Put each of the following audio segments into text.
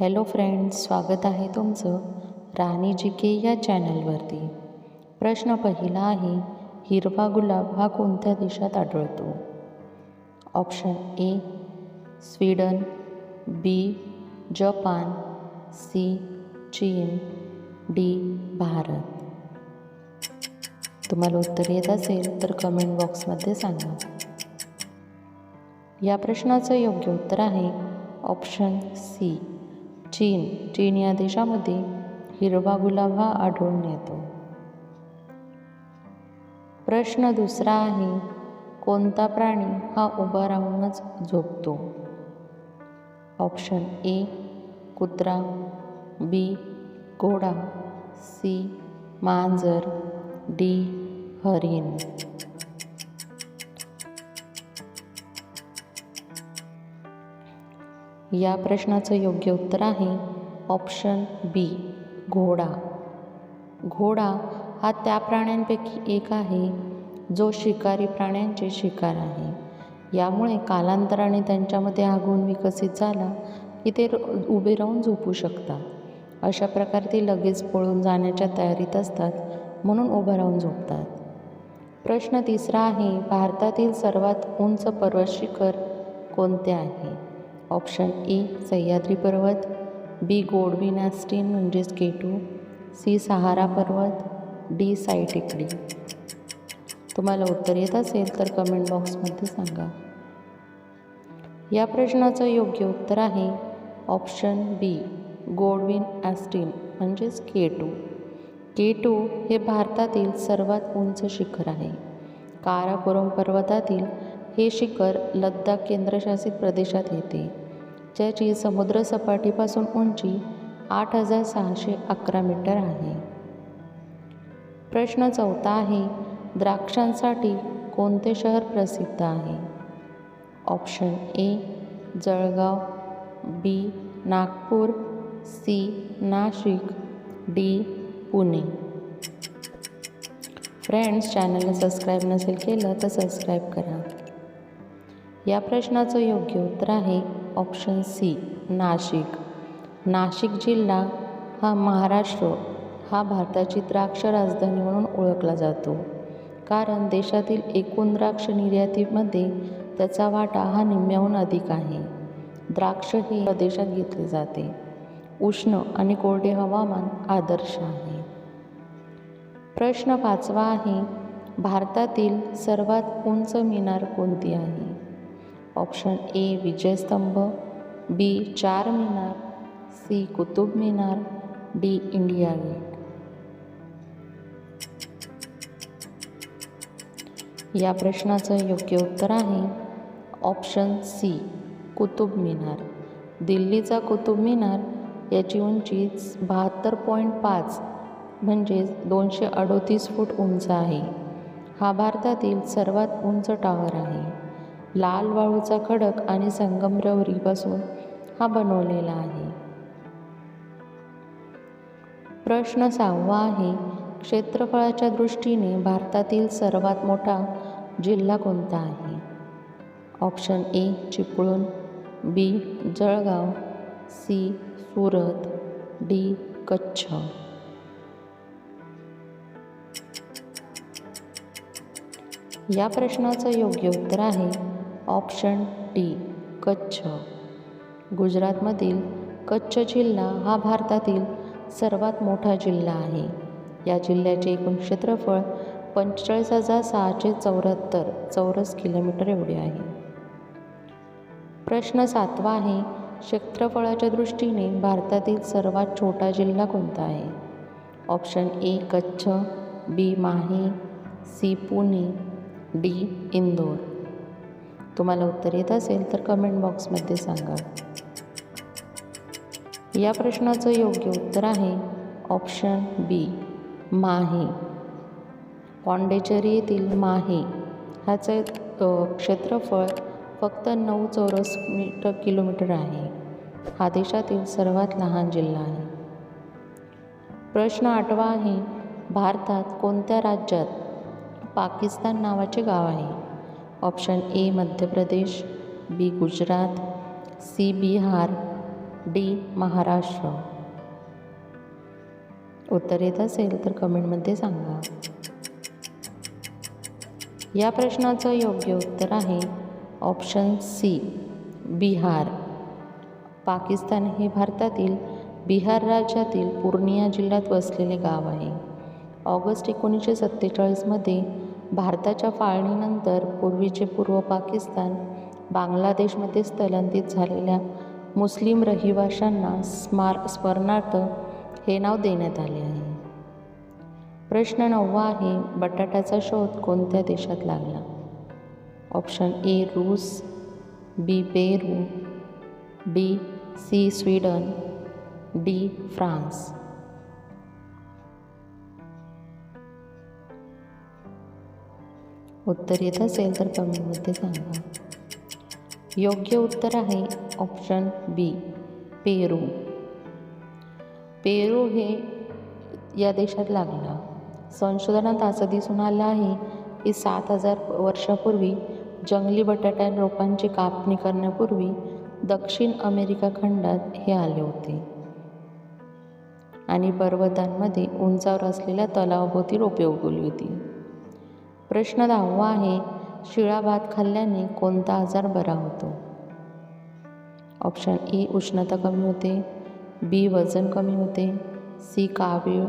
Hello friends स्वागत आहे तुमचं राणी जी के या चॅनलवरती. प्रश्न पहिला आहे हिरवा गुलाब हा कोणत्या देशात आढळतो? Option A Sweden B Japan C चीन डी भारत. तुम्हाला उत्तर येत असेल तर कमेंट बॉक्समध्ये सांगा. या प्रश्नाचं योग्य उत्तर आहे ऑप्शन सी. चीन चीन या देशामध्ये हिरवा गुलाब हा आढळून येतो. प्रश्न दुसरा आहे कोणता प्राणी हा उभा राहूनच झोपतो? ऑप्शन ए कुत्रा बी घोडा सी मांजर डी हरिण. या प्रश्नाचं योग्य उत्तर आहे ऑप्शन बी घोडा. घोडा हा त्या प्राण्यांपैकी एक आहे जो शिकारी प्राण्यांचे शिकार आहे. यामुळे कालांतराने त्यांच्यामध्ये हा गुण विकसित झाला की ते उभे राहून झोपू शकतात. अशा प्रकारे ते लगेच पळून जाण्याच्या तयारीत असतात म्हणून उभं राहून झोपतात. प्रश्न तिसरा आहे भारतातील सर्वात उंच पर्वत शिखर कोणते आहे? ऑप्शन ए सह्याद्री पर्वत बी गोडवी नॅस्टीन म्हणजेच केटू सी सहारा पर्वत डी साई टेकडी. तुम्हाला उत्तर येत असेल तर कमेंट बॉक्समध्ये सांगा. या प्रश्नाचं योग्य उत्तर आहे ऑप्शन बी गोडविन ॲस्टीन म्हणजेच के टू के टू हे भारतातील सर्वात उंच शिखर आहे. काराकोरम पर्वतातील हे शिखर लद्दाख केंद्रशासित प्रदेशात येते. ज्याची समुद्रसपाटीपासून उंची आठ हजार सहाशे अकरा मीटर आहे. प्रश्न चौथा आहे द्राक्षांसाठी कोणते शहर प्रसिद्ध आहे? Option A Jalgaon B Nagpur C Nashik D Pune. Friends चॅनलला सबस्क्राईब नसेल केलं तर सबस्क्राईब करा. या प्रश्नाचं योग्य उत्तर आहे ऑप्शन सी नाशिक. नाशिक जिल्हा हा महाराष्ट्र हा भारताची द्राक्ष राजधानी म्हणून ओळखला जातो. कारण देशातील एकूण द्राक्ष निर्यातीमध्ये त्याचा वाटा हा निम्म्याहून अधिक आहे. द्राक्ष हे प्रदेशात घेतले जाते. उष्ण आणि कोरडे हवामान आदर्श आहे. प्रश्न पाचवा आहे भारतातील सर्वात उंच मिनार कोणती आहे? Option A Vijaystambh B Charminar C Qutub Minar D India Gate. या प्रश्नाचं योग्य उत्तर आहे ऑप्शन सी कुतुब मिनार. दिल्लीचा कुतुब मिनार याची उंची बहात्तर पॉईंट पाच म्हणजेच दोनशे अडोतीस फूट उंच आहे. हा भारतातील सर्वात उंच टावर आहे. लाल वाळूचा खडक आणि संगमरवरीपासून हा बनवलेला आहे. प्रश्न सहावा आहे क्षेत्रफळाच्या दृष्टीने भारतातील सर्वात मोठा जिल्हा कोणता आहे? Option A Chiplun B Jalgaon C Surat D Kutch. या प्रश्नाचं योग्य उत्तर आहे ऑप्शन डी कच्छ. गुजरातमधील कच्छ जिल्हा हा भारतातील सर्वात मोठा जिल्हा आहे. या जिल्ह्याचे एकूण क्षेत्रफळ पंचेचाळीस हजार सहाशे चौऱ्याहत्तर चौरस किलोमीटर एवढे आहे. प्रश्न सातवा आहे क्षेत्रफळाच्या दृष्टीने भारतातील सर्वात छोटा जिल्हा कोणता आहे? Option A Kutch B Mahi C Pune D Indore. तुम्हाला उत्तर येत असेल तर कमेंट बॉक्समध्ये सांगा. या प्रश्नाचं योग्य उत्तर आहे ऑप्शन बी माहे. पॉंडेचेरी येथील माहे. ह्याचं क्षेत्रफळ फक्त नऊ चौरस मीटर किलोमीटर आहे. हा देशातील सर्वात लहान जिल्हा आहे. प्रश्न आठवा आहे भारतात कोणत्या राज्यात पाकिस्तान नावाचे गाव आहे? Option A Madhya Pradesh B Gujarat C Bihar D Maharashtra. उत्तर येत असेल तर कमेंटमध्ये सांगा. या प्रश्नाचं योग्य उत्तर आहे ऑप्शन सी बिहार. पाकिस्तान हे भारतातील बिहार राज्यातील पूर्णिया जिल्ह्यात वसलेले गाव आहे. ऑगस्ट एकोणीसशे सत्तेचाळीसमध्ये भारताच्या फाळणीनंतर पूर्वीचे पूर्व पाकिस्तान बांगलादेशमध्ये स्थलांतरित झालेल्या मुस्लिम रहिवाशांना स्मार स्मरणार्थ हे नाव देण्यात आले आहे. प्रश्न नववा आहे बटाट्याचा शोध कोणत्या देशात लागला? ऑप्शन ए रूस B Peru D C Sweden D France. उत्तर येत असेल तर कमेंटमध्ये सांगा. योग्य उत्तर आहे ऑप्शन बी पेरू. पेरू हे या देशात लागला. संशोधनात असं दिसून आलं आहे की सात हजार वर्षापूर्वी जंगली बटाट्या रोपांची कापणी करण्यापूर्वी दक्षिण अमेरिका खंडात हे आले होते. आणि पर्वतांमध्ये उंचावर असलेल्या तलावाभोवती रोपे उगवली होती. प्रश्न दहावा आहे. शिळा भात खाल्ल्याने कोणता आजार बरा होतो? ऑप्शन ए उष्णता कमी होते. बी वजन कमी होते. सी कावीळ.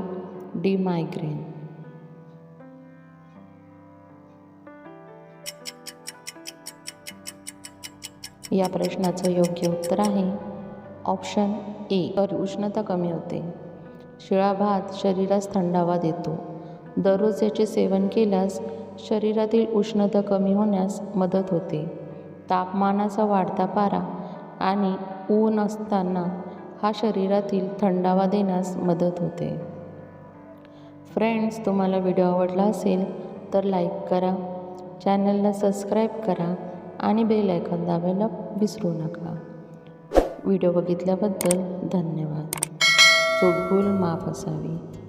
डी मायग्रेन या प्रश्नाचं योग्य उत्तर आहे. ऑप्शन ए तर उष्णता कमी होते. शिळा भात शरीरास थंडावा देतो. दररोज याचे सेवन केल्यास शरीरातील उष्णता कमी होण्यास मदत होते. तापमानाचा वाढता पारा आणि ऊन असताना हा शरीरातील थंडावा देण्यास मदत होते. फ्रेंड्स तुम्हाला व्हिडिओ आवडला असेल तर लाईक करा चॅनलला सबस्क्राईब करा आणि बेल आयकॉन दाबायला विसरू नका. व्हिडिओ बघितल्याबद्दल धन्यवाद. चूकभूल माफ असावी.